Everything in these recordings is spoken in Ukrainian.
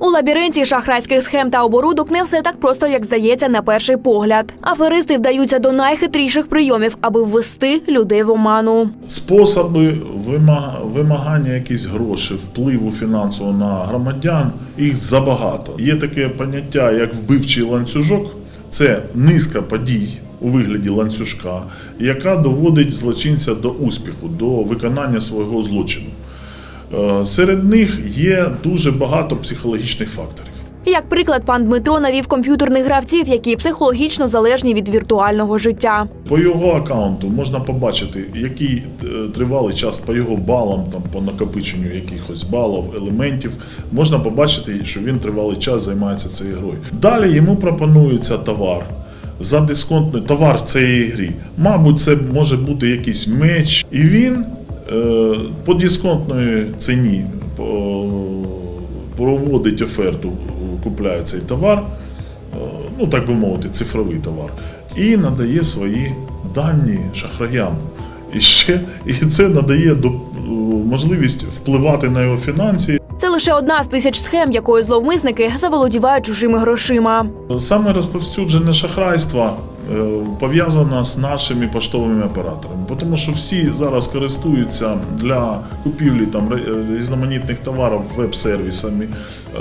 У лабіринті шахрайських схем та оборудок не все так просто, як здається на перший погляд. Аферисти вдаються до найхитріших прийомів, аби ввести людей в оману. Способи вима- вимагання якісь грошей, впливу фінансового на громадян, їх забагато. Є таке поняття, як вбивчий ланцюжок. Це низка подій у вигляді ланцюжка, яка доводить злочинця до успіху, до виконання свого злочину. Е, Серед них є дуже багато психологічних факторів. Як приклад, пан Дмитро навів комп'ютерних гравців, які психологічно залежні від віртуального життя. По його аккаунту можна побачити, який е, тривалий час по його балам, там по накопиченню якихось балів, елементів. Можна побачити, що він тривалий час займається цією грою. Далі йому пропонується товар. За дисконтний товар в цій грі. Мабуть, це може бути якийсь меч. І він по дисконтної ціні проводить оферту, купляє цей товар е, ну так би мовити, цифровий товар, і надає свої дані шахраям. І ще і це надає е, можливість впливати на його фінанси. Це лише одна з тисяч схем, якою зловмисники заволодівають чужими грошима. Саме розповсюджене шахрайство е, пов'язано з нашими поштовими операторами, тому що всі зараз користуються для купівлі там ре- різноманітних товарів веб-сервісами,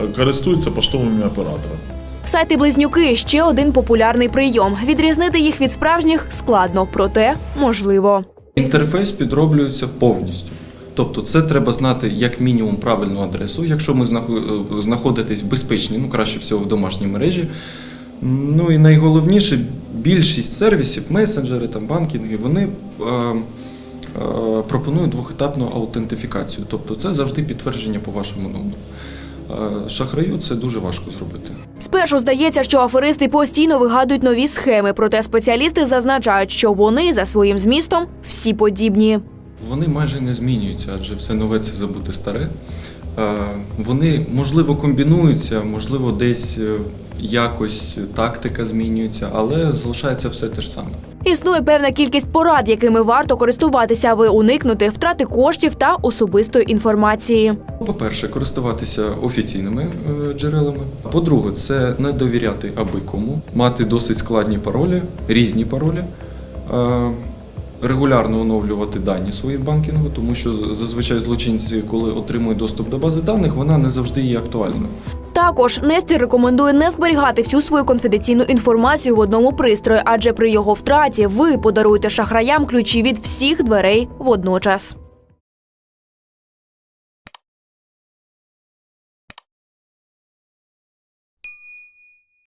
е, користуються поштовими операторами. Сайти близнюки ще один популярний прийом. Відрізнити їх від справжніх складно, проте можливо. Інтерфейс підроблюється повністю. Тобто це треба знати як мінімум правильну адресу, якщо ми е, знаходитесь в безпечній, ну краще всього в домашній мережі. Ну і найголовніше, більшість сервісів, месенджери, там, банкінги, вони е, е, пропонують двохетапну аутентифікацію. Тобто це завжди підтвердження по вашому номеру. Е, Шахраю це дуже важко зробити. Спершу здається, що аферисти постійно вигадують нові схеми, проте спеціалісти зазначають, що вони за своїм змістом всі подібні. Вони майже не змінюються, адже все нове це забути старе. Е, Вони можливо комбінуються, можливо, десь е, якось тактика змінюється, але залишається все те ж саме. Існує певна кількість порад, якими варто користуватися, аби уникнути втрати коштів та особистої інформації. По-перше, користуватися офіційними е, джерелами. По-друге, це не довіряти аби кому, мати досить складні паролі, різні паролі. Регулярно оновлювати дані свої в банкінгу, тому що зазвичай злочинці, коли отримують доступ до бази даних, вона не завжди є актуальною. Також Нестір рекомендує не зберігати всю свою конфіденційну інформацію в одному пристрої, адже при його втраті ви подаруєте шахраям ключі від всіх дверей водночас.